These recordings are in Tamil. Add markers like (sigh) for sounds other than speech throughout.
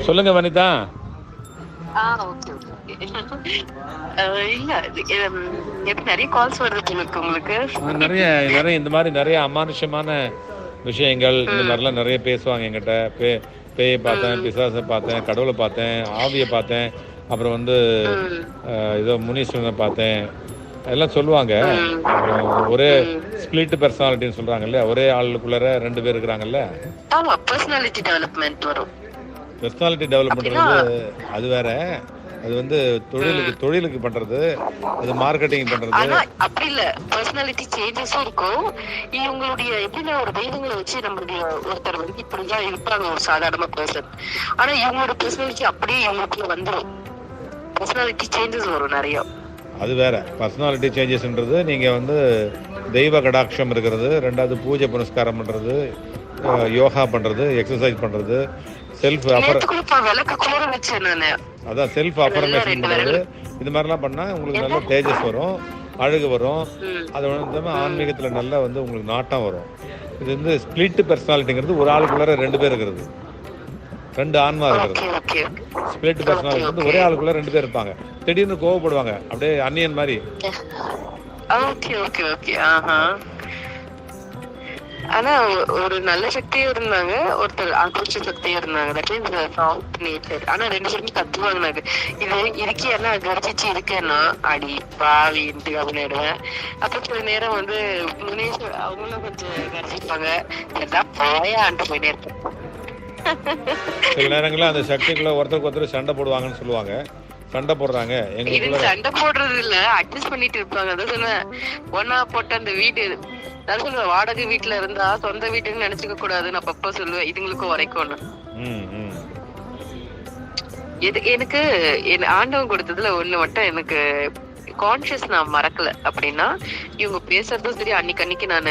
சொல்லுங்க வனிதா. (laughs) நிறைய கால்ஸ் வருது உங்களுக்கு நிறைய நிறைய இந்த மாதிரி நிறைய அமானுஷ்யமான விஷயங்கள் இந்த மாதிரிலாம் நிறைய பேசுவாங்க என்கிட்ட. பே பேயை பார்த்தேன் பிசாசை பார்த்தேன் கடவுளை பார்த்தேன் ஆவியை பார்த்தேன் அப்புறம் வந்து ஏதோ முனீஸ்வரனை பார்த்தேன். எல்லாம் சொல்லுவாங்க. அப்புறம் ஒரே ஸ்பிளிட் பர்சனாலிட்டின்னு சொல்றாங்க இல்லையா? ஒரே ஆளுக்குள்ளார ரெண்டு பேர் இருக்கிறாங்கல்ல? பர்சனாலிட்டி டெவலப்மெண்ட் வரும். பர்சனாலிட்டி டெவலப் பண்றது அது வேற. அது வந்து தொழிலுக்கு தொழிலுக்கு பண்றது அது மார்க்கெட்டிங் பண்றது. ஆனா அப்படி இல்ல. பர்சனாலிட்டி சேஞ்சஸும் இருக்கும். இவங்களுடைய எப்படின்னா ஒரு தெய்வங்களை வச்சு நம்மளுடைய ஒருத்தர் வந்து இப்படிதான் இருப்பாங்க ஒரு சாதாரண பர்சன் ஆனா இவங்களோட பர்சனாலிட்டி அப்படியே இவங்களுக்குள்ள வந்துரும். பர்சனாலிட்டி சேஞ்சஸ் வரும் நிறைய. அது வேற. பர்சனாலிட்டி சேஞ்சஸ்ன்றது நீங்க வந்து தெய்வ கடாட்சம் இருக்கிறது ரெண்டாவது பூஜை புனஸ்காரம் பண்றது யோகா பண்றது எக்ஸசைஸ் பண்றது செல்ஃப் அப்புறம் அதான் செல்ஃப் அஃபர்மேஷன் ரெண்டு பண்றது இது மாதிரிலாம் பண்ணா உங்களுக்கு நல்ல தேஜஸ் வரும் அழகு வரும். அது வந்து ஆன்மீகத்துல நல்ல வந்து உங்களுக்கு நாட்டம் வரும். இது வந்து ஸ்பிளிட் பர்சனாலிட்டிங்கிறது ஒரு ஆளுக்குள்ளார ரெண்டு பேர் இருக்கிறது. ரெண்டு ஆன்மா இருக்கிறது. ஸ்பிளிட் பர்சனாலிட்டி வந்து ஒரே ஆளுக்குள்ள ரெண்டு பேர் இருப்பாங்க. திடீர்னு கோவப்படுவாங்க. அப்படியே அன்னியன் மாதிரி. Okay okay okay. ஆஹா. ஆனா ஒரு நல்ல சக்தியும் இருந்தாங்க ஒருத்தர் ஆக்ரோஷ சக்தியும் இருந்தாங்க. தட் மீன்ஸ் சாஃப்ட் நேச்சர் ஆனா ரெண்டு பேருமே கத்துவாங்க இது இது என்ன கர்ஜிச்சு இருக்கேன்னா அடி பாவின்ட்டு அப்படின்னுடுவேன் அப்புறம் சில நேரம் வந்து முனேஸ்வர் அவங்களும் கொஞ்சம் கர்ஜிப்பாங்க. எல்லாம் போயான்ட்டு போயிட்டே இருப்பேன் சில நேரங்களில் அந்த சக்திக்குள்ள ஒருத்தருக்கு ஒருத்தர் சண்டை போடுவாங்கன்னு சொல்லுவாங்க. சண்டை போடுறாங்க. எங்களுக்குள்ள சண்டை போடுறது இல்ல அட்ஜஸ்ட் பண்ணிட்டு இருப்பாங்க. அதான் சொன்னேன். ஒன்னா போட்ட அந்த வீடு நான் சொல்லுவேன் வாடகை வீட்டுல இருந்தா சொந்த வீட்டுன்னு நினைச்சுக்க கூடாதுன்னு அப்பப்ப சொல்லுவேன். இதுங்களுக்கும் உரைக்கும்னு ம் ம். எது எனக்கு என் ஆண்டவன் கொடுத்ததுல ஒண்ணு மட்டும் எனக்கு கான்சியஸ் நான் மறக்கல. அப்படின்னா இவங்க பேசுறதும் சரி அன்னைக்கு அன்னைக்கு நான்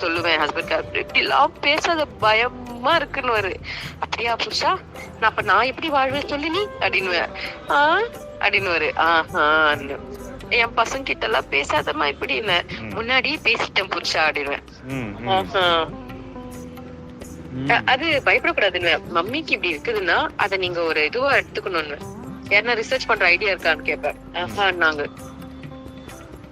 சொல்லுவேன் ஹஸ்பண்ட் இப்படி எல்லாம் பேசாத பயமா இருக்குன்னு வரு அப்படியா புருஷா நான் அப்ப நான் எப்படி வாழ்வேன் சொல்லி நீ? அப்படின்னுவேன். ஆ? அப்படின்னு வரு ஆஹான்னு என் பசங்க கிட்ட எல்லாம் பேசாதம்மா இப்படின்னு முன்னாடியே பேசிட்டேன் புருஷா அப்படின்னுவேன். ம் ம். ஆஹா. ம். அ- அது பயப்படக்கூடாதுன்னு மம்மிக்கு இப்படி இருக்குதுன்னா அத நீங்க ஒரு இதுவா எடுத்துக்கணும்னு யாருன்னா ரிசர்ச் பண்ற ஐடியா இருக்கான்னு கேட்பேன் நாங்க.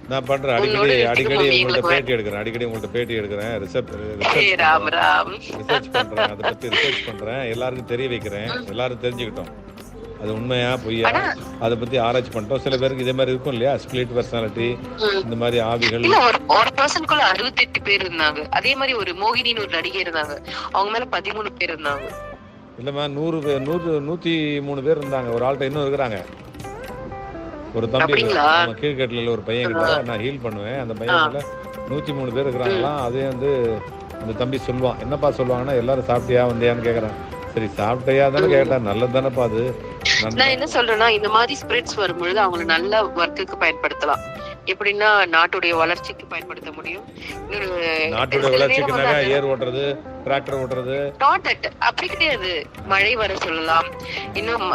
நான் பண்றேன். அடிக்கடி அடிக்கடி உங்கள்ட்ட பேட்டி எடுக்கிறேன். அடிக்கடி உங்கள்ட்ட பேட்டி எடுக்கிறேன். ரிசர்ச் ரிசர்ச் பண்றேன். அதை பத்தி ரிசர்ச் பண்றேன். எல்லாருக்கும் தெரிய வைக்கிறேன். எல்லாரும் தெரிஞ்சுக்கிட்டோம். அது உண்மையா பொய்யா? அதை பத்தி ஆராய்ச்சி பண்ணிட்டோம். சில பேருக்கு இதே மாதிரி இருக்கும் இல்லையா? Split personality. இந்த மாதிரி ஆவிகள். இல்ல ஒரு ஒரு பர்சனுக்குள்ள அறுபத்தெட்டு பேர் இருந்தாங்க. அதே மாதிரி ஒரு மோகினின்னு ஒரு நடிகை இருந்தாங்க. அவங்க மேல பதிமூணு பேர் இருந்தாங்க. இல்லம்மா நூறு பேர் நூறு நூத்தி மூணு பேர் இருந்தாங்க. ஒரு ஆள்கிட்ட இன்னும் இருக்கிறாங்க. ஒரு தம்பி? நம்ம கீழ்கட்டில ஒரு பையன் கிட்ட நான் ஹீல் பண்ணுவேன். அந்த பையன்ல நூத்தி மூணு பேர் இருக்கிறாங்களாம். அதே வந்து அந்த தம்பி சொல்லுவான் என்னப்பா சொல்லுவாங்கன்னா எல்லாரும் சாப்பிட்டியா வந்தியான்னு கேக்குறான். சரி சாப்பிட்டியா தானே கேட்டா நல்லது தானேப்பா அது. நான் என்ன சொல்றேன்னா இந்த மாதிரி ஸ்பிரிட்ஸ் வரும்பொழுது அவங்கள நல்ல ஒர்க்குக்கு பயன்படுத்தலாம். எப்படின்னா நாட்டுடைய வளர்ச்சிக்கு பயன்படுத்த முடியும். வளர்ச்சிக்குனாக்கா வந்து ஏர் ஓட்டுறது டிராக்டர் ஓட்டுறது. Not that அப்படி கிடையாது. மழை வர சொல்லலாம். இன்னும்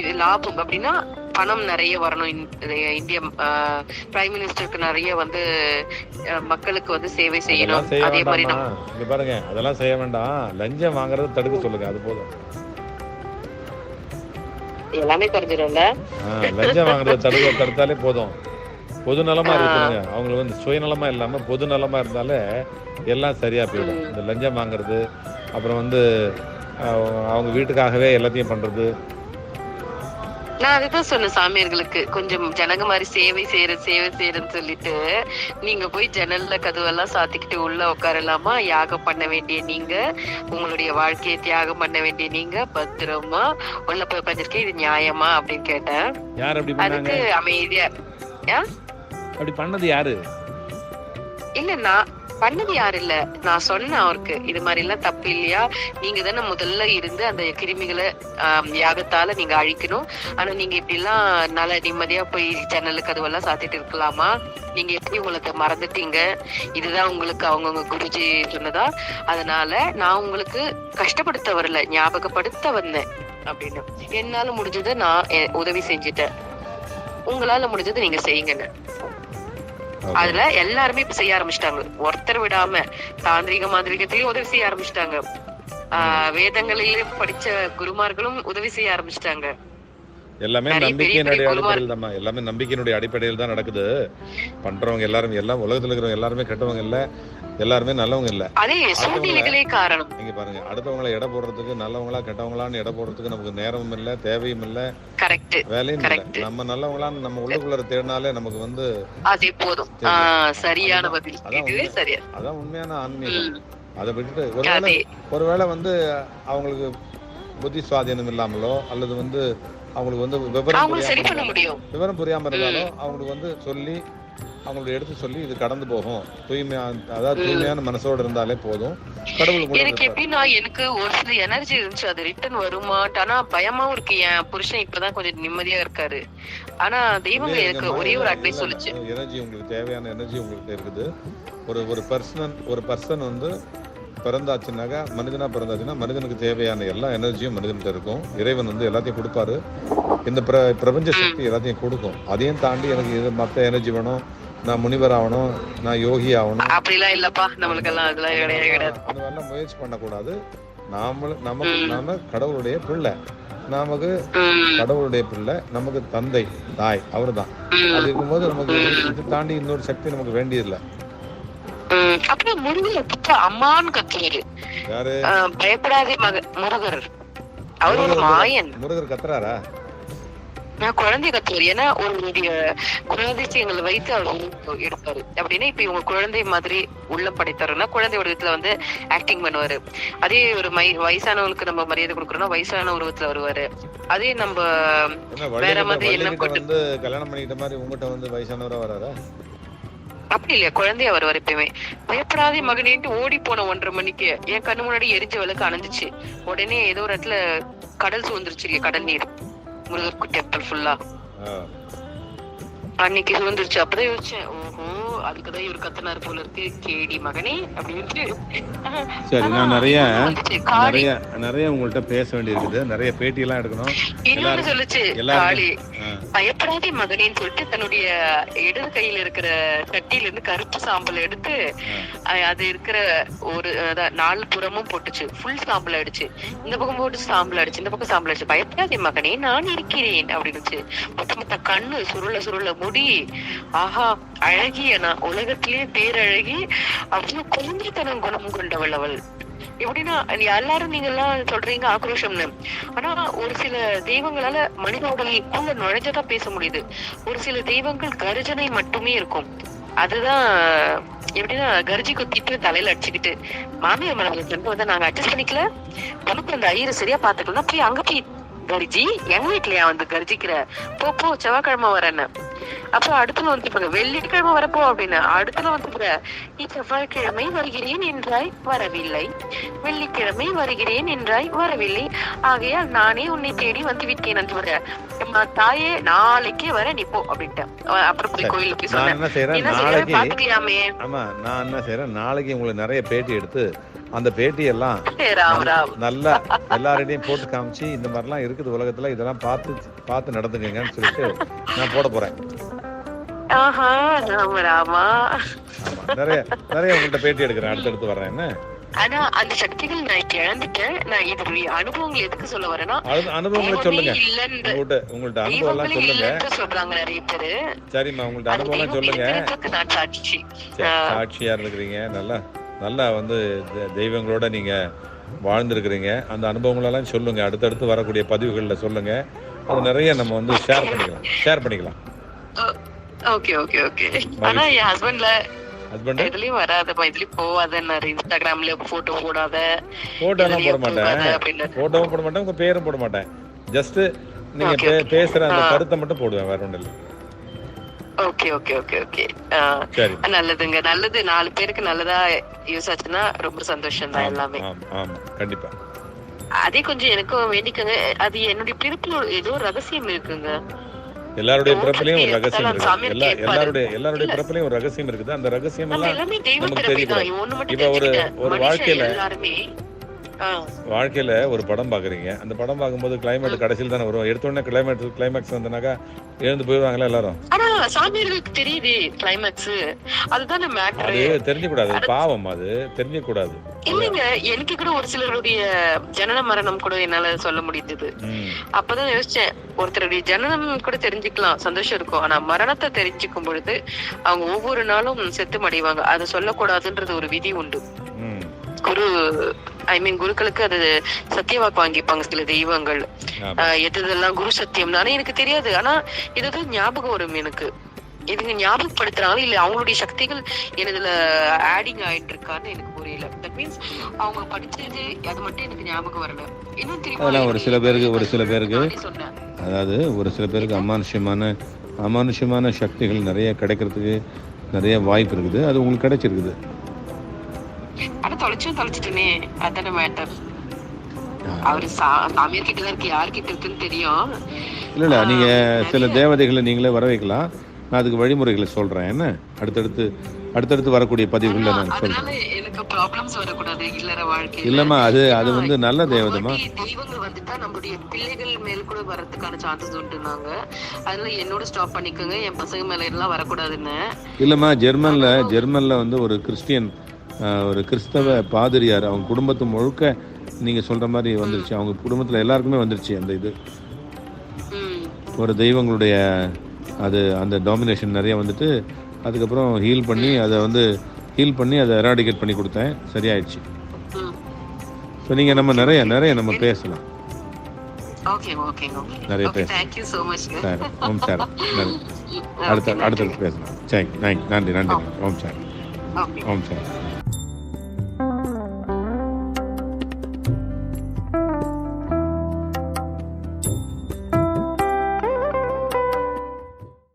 இது லாபம் அப்படின்னா பணம் நிறைய வரணும். இந்த இந்திய பிரைம் மினிஸ்டருக்கு நிறைய வந்து மக்களுக்கு வந்து சேவை செய்யணும். அதே மாதிரி இங்க பாருங்க அதெல்லாம் செய்ய வேண்டாம். லஞ்சம் வாங்குறது தடுக்க சொல்லுங்க அது போதும். எல்லாமே குறைஞ்சிடும்ல ஆ, லஞ்சம் வாங்குறத தடுக்க தடுத்தாலே போதும். பொது நலமா இருக்குங்க அவங்க வந்து சுயநலமா இல்லாம பொது நலமா இருந்தாலே எல்லாம் சரியா போயிடும். இந்த லஞ்சம் வாங்குறது அப்புறம் வந்து அவங்க வீட்டுக்காகவே எல்லாத்தையும் பண்றது. நான் அதுதான் சொன்னேன் சாமியார்களுக்கு. கொஞ்சம் ஜனங்க மாதிரி சேவை செய்யற சேவை செய்யறேன்னு சொல்லிட்டு நீங்க போய் ஜன்னல்ல கதவெல்லாம் சாத்திக்கிட்டு உள்ள உட்காரலாமா யாகம் பண்ண வேண்டிய நீங்க உங்களுடைய வாழ்க்கையை தியாகம் பண்ண வேண்டிய நீங்க பத்திரமா உள்ள போய் உட்காந்துருக்கேன் இது நியாயமா? அப்படின்னு கேட்டேன். யார் அப்படி பண்ணாங்க? அதுக்கு அமைதியா? அப்படி பண்ணது யாரு? இல்ல நான் பண்ணது யாரு இல்ல. நான் சொன்னேன் அவருக்கு இது மாதிரி எல்லாம் தப்பு இல்லையா? நீங்க தானே முதல்ல இருந்து அந்த கிருமிகளை யாகத்தால நீங்க அழிக்கணும். ஆனா நீங்க இப்படி எல்லாம் நல்ல நிம்மதியா போய் ஜன்னலுக்கு அதுவெல்லாம் சாத்திட்டு இருக்கலாமா? நீங்க எப்படி உங்களை மறந்துட்டீங்க? இதுதான் உங்களுக்கு அவங்கவுங்க குருஜி சொன்னதா? அதனால நான் உங்களுக்கு கஷ்டப்படுத்த வரல ஞாபகப்படுத்த வந்தேன் அப்படின்னு. என்னால முடிஞ்சதை நான் உதவி செஞ்சுட்டேன். உங்களால முடிஞ்சதை நீங்க செய்யுங்கன்னு. அதுல எல்லாருமே இப்ப செய்ய ஆரம்பிச்சிட்டாங்க. ஒருத்தர் விடாம தாந்திரிக மாந்திரிகத்திலயும் உதவி செய்ய ஆரம்பிச்சிட்டாங்க. ஆஹ் வேதங்களிலே படிச்ச குருமார்களும் உதவி செய்ய ஆரம்பிச்சிட்டாங்க. எல்லாமே நம்பிக்கையினுடைய அடிப்படையில் தான் எல்லாமே நம்பிக்கையினுடைய அடிப்படையில் தான் நடக்குது. பண்றவங்க எல்லாரும் எல்லாம் உலகத்துல இருக்கிறவங்க எல்லாருமே கெட்டவங்க இல்ல எல்லாருமே நல்லவங்க இல்ல. நீங்க பாருங்க அடுத்தவங்களை எடை போடுறதுக்கு நல்லவங்களா கெட்டவங்களான்னு எடை போடுறதுக்கு நமக்கு நேரமும் இல்ல தேவையும் இல்ல வேலையும் இல்ல. நம்ம நல்லவங்களான்னு நம்ம உள்ளுக்குள்ள தேடினாலே நமக்கு வந்து சரியான பதில். அதான் உண்மையான ஆன்மீகம். அதை விட்டுட்டு ஒருவேளை ஒருவேளை வந்து அவங்களுக்கு புத்தி சுவாதீனம் இல்லாமலோ அல்லது வந்து அவங்களுக்கு வந்து விவரம் சரி பண்ண முடியும். விவரம் புரியாம இருந்தாலும் அவங்களுக்கு வந்து சொல்லி அவங்களுக்கு எடுத்து சொல்லி இது கடந்து போகும். தூய்மையா அதாவது தூய்மையான மனசோட இருந்தாலே போதும். கடவுள் கூட எனக்கு. எப்படின்னா எனக்கு ஒரு சில எனர்ஜி இருந்துச்சு. அது ரிட்டர்ன் வருமாட் ஆனா பயமாவும் இருக்கு. என் புருஷன் இப்பதான் கொஞ்சம் நிம்மதியா இருக்காரு. ஆனா தெய்வங்க இதே எனக்கு ஒரே ஒரு அட்வைஸ் சொல்லுச்சு. எனர்ஜி உங்களுக்கு தேவையான எனர்ஜி உங்களுக்கு இருக்குது. ஒரு ஒரு பர்சன் ஒரு பர்சன் வந்து பிறந்தாச்சுனாக்கா மனிதனா பிறந்தாச்சுன்னா மனிதனுக்கு தேவையான எல்லா எனர்ஜியும் மனிதன்கிட்ட இருக்கும். இறைவன் வந்து எல்லாத்தையும் கொடுப்பாரு. இந்த பிர பிரபஞ்ச சக்தி எல்லாத்தையும் கொடுக்கும். அதையும் தாண்டி எனக்கு இது மற்ற எனர்ஜி வேணும். நான் முனிவர் ஆகணும். நான் யோகி ஆகணும். அப்படிலாம் இல்லப்பா. நம்மளுக்கெல்லாம் அதெல்லாம் கிடையவே கிடையாது. அந்த மாதிரிலாம் முயற்சி பண்ணக்கூடாது. நாம நமக்கு. நாம கடவுளுடைய பிள்ளை. நமக்கு கடவுளுடைய பிள்ளை நமக்கு தந்தை தாய் அவர்தான். உம் அது இருக்கும்போது நமக்கு இது தாண்டி இன்னொரு சக்தி நமக்கு வேண்டியதில்லை. அப்புறம் முடியல புத்தா அம்மான்னு ஆஹ் பயப்படாதே மக முருகர். அவர் ஒரு மாயன். முருகர் கத்துறாரா? நான் குழந்தை கத்துவார் ஏன்னா ஒரு குணாதிசயங்களை வைத்து அவர் எடுப்பாரு. அப்படின்னா இப்ப இவங்க குழந்தை மாதிரி உள்ள படைத்தாருன்னா குழந்தை வடிவத்துல வந்து ஆக்டிங் பண்ணுவாரு. அதே ஒரு மை வயசானவங்களுக்கு நம்ம மரியாதை கொடுக்குறோம்னா வயசான உருவத்துல வருவாரு. அதே நம்ம வேற மாதிரி என்ன கல்யாணம் பண்ணிக்கிட்ட மாதிரி உங்ககிட்ட வந்து வயசானவரா வராரா? அப்படி இல்லையா? குழந்தையா அவர் எப்பயுமே பயப்படாதே மகனேட்டு ஓடி போன ஒன்றரை மணிக்கு என் கண்ணு முன்னாடி எரிஞ்ச விளக்கு அணைஞ்சிச்சு. உடனே ஏதோ ஒரு இடத்துல கடல் சூழ்ந்துருச்சு இல்லையா கடல் நீர். முருகருக்கு டெம்பிள் ஃபுல்லா அன்னைக்கு சுதந்திரிச்சு அப்பதான் யோசிச்சேன் ஓஹோ அதுக்குதான் இவர் கத்தனார் போல இருக்கு. கேடி மகனே அப்படின்ட்டு. சரி நான் நிறைய நிறைய நிறைய உங்கள்கிட்ட பேச வேண்டியிருக்குது. நிறைய பேட்டி எல்லாம் எடுக்கணும் இன்னொன்னு சொல்லுச்சு காளி. பயப்படாதே மகனேன்னு சொல்லிட்டு தன்னுடைய இடது கையில இருக்கிற சட்டியில இருந்து கருப்பு சாம்பல் எடுத்து அது இருக்கிற ஒரு நாலு புறமும் போட்டுச்சு. ஃபுல் சாம்பல் அடிச்சு இந்த பக்கம் போட்டு சாம்பல் அடிச்சு இந்த பக்கம் சாம்பல் அடிச்சு பயப்படாதே மகனே நான் இருக்கிறேன் அப்படின்னுச்சு. மொத்த மொத்த கண்ணு சுருள சுருள முடி ஆஹா அழகிய நான் உலகத்திலேயே பேரழகி அவ்வளவு குழந்தைத்தனம் குணம் கொண்டவள் அவள் எப்படின்னா நீ எல்லாரும் நீங்க எல்லாம் சொல்றீங்க ஆக்ரோஷம்னு. ஆனா ஒரு சில தெய்வங்களால மனித உடலுக்குள்ள நுழைஞ்சதான் பேச முடியுது. ஒரு சில தெய்வங்கள் கர்ஜனை மட்டுமே இருக்கும். அதுதான் எப்படின்னா கர்ஜி குத்திட்டு தலையில அடிச்சுக்கிட்டு மாமியார் மனதில் ஃப்ரெண்ட் வந்து நாங்க அட்ஜஸ்ட் பண்ணிக்கல. உனக்கு அந்த ஐயரை சரியா பாத்துக்கலாம் போய் அங்க போய் கர்ஜி எங்க வீட்லயா வந்து கர்ஜிக்கிற? போ போ செவ்வாய்க்கிழமை வரேன்னு. அப்புறம் அடுத்த வந்து பாருங்க வெள்ளிக்கிழமை வரப்போ அப்படின்னு. அடுத்த வந்து நீ செவ்வாய்க்கிழமை வருகிறேன் என்றாய் வரவில்லை. வெள்ளிக்கிழமை வருகிறேன் என்றாய் வரவில்லை. ஆகையால் நானே உன்னை தேடி வந்து விட்டேன் என்று அம்மா தாயே நாளைக்கே வர நீ போ அப்படின்ட்டேன் அவ- அப்புறம் போய் கோயில்ல போய் சொன்னேன். என்ன செய்யறேன் பாத்துக்கலாமே ஆமா நான் என்ன செய்யறேன் நாளைக்கு உங்களுக்கு நிறைய பேட்டி எடுத்து அந்த பேட்டி எல்லாம் ராம் ராம். நல்லா எல்லாரிடையும் போட்டு காமிச்சு இந்த மாதிரிலாம் இருக்குது உலகத்துல இதெல்லாம் பார்த்து பார்த்து நடந்துக்கங்கன்னு சொல்லிட்டு நான் போட போறேன். நிறைய நிறைய உங்கள்கிட்ட பேட்டி எடுக்கிறேன். அடுத்தடுத்து வர்றேன். என்ன? ஆனா அந்த சக்திகள் நான் இப்ப இழந்துட்டேன். நான் இது அனுபவங்கள் எதுக்கு சொல்ல வரேன்னா அனு- அனுபவங்களை சொல்லுங்க. உங்கள்கிட்ட உங்கள்கிட்ட அனுபவம் எல்லாம் சொல்லுங்க. இல்லைன்னு சொல்றாங்க நிறைய பேரு. சரிம்மா உங்கள்கிட்ட அது அனுபவம் எல்லாம் சொல்லுங்க. சாட்சியா இருக்கிறீங்க நல்லா நல்லா வந்து தெய்வங்களோட நீங்க வாழ்ந்திருக்கிறீங்க. அந்த அனுபவங்களெல்லாம் சொல்லுங்க. அடுத்தடுத்து வரக்கூடிய பதிவுகள்ல சொல்லுங்க. அது நிறைய நம்ம வந்து ஷேர் பண்ணிக்கலாம். ஷேர் பண்ணிக்கலாம். ஓகே ஓகே ஓகே ஆனா என் ஹஸ்பண்ட்ல ஹஸ்பண்ட் இதுலயும் வராதப்பா இதுலயும் போவாத இன்ஸ்டாகிராம்ல போட்டோ போடாத போட்டோ எல்லாம் போட மாட்டேன். போட்டோவும் போட மாட்டேன். உங்க பேரும் போட மாட்டேன். ஜஸ்ட் நீங்க பேசுற அந்த. கருத்தை மட்டும் போடுவேன் வேற ஒண்ணும் இல்லை. ஓகே ஓகே ஓகே ஓகே நல்லதுங்க. நல்லது. நாலு பேருக்கு நல்லதா யூஸ் ஆச்சுன்னா ரொம்ப சந்தோஷம் தான் எல்லாமே. கண்டிப்பா. அதே கொஞ்சம் எனக்கும் வேண்டிக்கங்க. அது என்னுடைய பிறப்புல ஏதோ ரகசியம் இருக்குங்க. எல்லாருடைய பிறப்புலயும் ஒரு ரகசியம் இருக்கு. எல்லா. எல்லாருடைய எல்லாருடைய. பிறப்புலயும் ஒரு ரகசியம் இருக்குது. அந்த ரகசியம் எல்லாம் நமக்கு மட்டும் இப்ப ஒரு-. ஒரு வாழ்க்கையில- வாழ்க்கையில ஒரு படம் பாக்குறீங்க. அந்த படம் பார்க்கும்போது கிளைமேட் கடைசியில் தானே வரும். எடுத்த உடனே கிளைமேட் கிளைமேக்ஸ் வந்தனாக்கா எழுந்து போயிடுவாங்களா எல்லாரும்? ஆனா சாமியார்களுக்கு தெரியுது கிளைமேக்ஸ் அதுதானே அது மேட்ரு தெரிஞ்சக்கூடாது. அது பாவம் அது. தெரிஞ்சக்கூடாது. இல்லைங்க எனக்கு கூட ஒரு சிலருடைய ஜனன மரணம் கூட என்னால சொல்ல முடிஞ்சது அப்பதான் யோசிச்சேன் ஒருத்தருடைய ஜனனம் கூட தெரிஞ்சுக்கலாம். சந்தோஷம் இருக்கும். ஆனா மரணத்தை தெரிஞ்சுக்கும் பொழுது அவங்க ஒவ்வொரு நாளும் செத்து மடிவாங்க. அதை சொல்லக்கூடாதுன்றது ஒரு விதி உண்டு. குரு ஐ மீன் குருக்களுக்கு அது சத்தியவாக்கு வாங்கிப்பாங்க சில தெய்வங்கள். ஆமா. ஆஹ் எது இதெல்லாம் குரு சத்தியம்? தானே எனக்கு தெரியாது. ஆனா இது ஞாபகம் வரும் எனக்கு. இதுங்க ஞாபகப்படுத்துறாங்க இல்ல அவங்களுடைய சக்திகள் எனதுல ஆடிங் ஆயிட்டு இருக்கான்னு எனக்கு புரியல. தட் மீன்ஸ் அவங்க படிச்சது அது மட்டும் எனக்கு ஞாபகம் வரல. இன்னும் தெரியுமா ஒரு சில பேருக்கு ஒரு சில பேருக்கு அதாவது ஒரு சில பேருக்கு அமானுஷ்யமான அமானுஷ்யமான சக்திகள் நிறைய கிடைக்கிறதுக்கு நிறைய வாய்ப்பு இருக்குது. அது உங்களுக்கு கிடைச்சிருக்குது. ஆனா தொலைச்சும் தொலைச்சிட்டேனே அதான மேட்டர் அவரு சாமியார் கிட்ட தான் இருக்கு யார்கிட்ட இருக்குன்னு தெரியும். இல்லை இல்லை நீங்கள் ஆஹ் சில தேவதைகளை நீங்களே வர வைக்கலாம் நான் அதுக்கு வழிமுறைகளை சொல்கிறேன் என்ன? அடுத்தடுத்து அடுத்தடுத்து வரக்கூடிய பதிவுகளில் நான் சொல்கிறேன் எனக்கு ப்ராப்ளம்ஸ் வரக்கூடாது இல்லற வாழ்க்கையில. இல்லைம்மா அது அது வந்து நல்ல தேவதைமா தெய்வங்கள் வந்துட்டா நம்மளுடைய பிள்ளைகள் மேல் கூட வரதுக்கான சான்சஸ் உண்டுனாங்க அதனால என்னோட ஸ்டாப் பண்ணிக்கோங்க. என் பசங்க மேல எல்லாம் வரக்கூடாதுன்னு. இல்லைம்மா ஜெர்மனில் ஜெர்மனில் வந்து ஒரு கிறிஸ்டியன் ஒரு கிறிஸ்தவ பாதிரியார் அவங்க குடும்பத்து முழுக்க நீங்கள் சொல்கிற மாதிரி வந்துருச்சு. அவங்க குடும்பத்தில் எல்லாருக்குமே வந்துருச்சு அந்த இது. ஒரு தெய்வங்களுடைய அது அந்த டாமினேஷன் நிறைய வந்துட்டு அதுக்கப்புறம் ஹீல் பண்ணி அதை வந்து ஹீல் பண்ணி அதை எராடிகேட் பண்ணி கொடுத்தேன். சரியாயிடுச்சு. ஸோ நீங்கள் நம்ம நிறைய நிறைய நம்ம பேசலாம். நிறைய ஓகே பேச thank you so much sir Om sir. (laughs) நன்றி. அடுத்த அடுத்தடுத்து பேசலாம். சரி நன்றி நன்றி. நன்றி ஓம் சார். ஓம் சார்.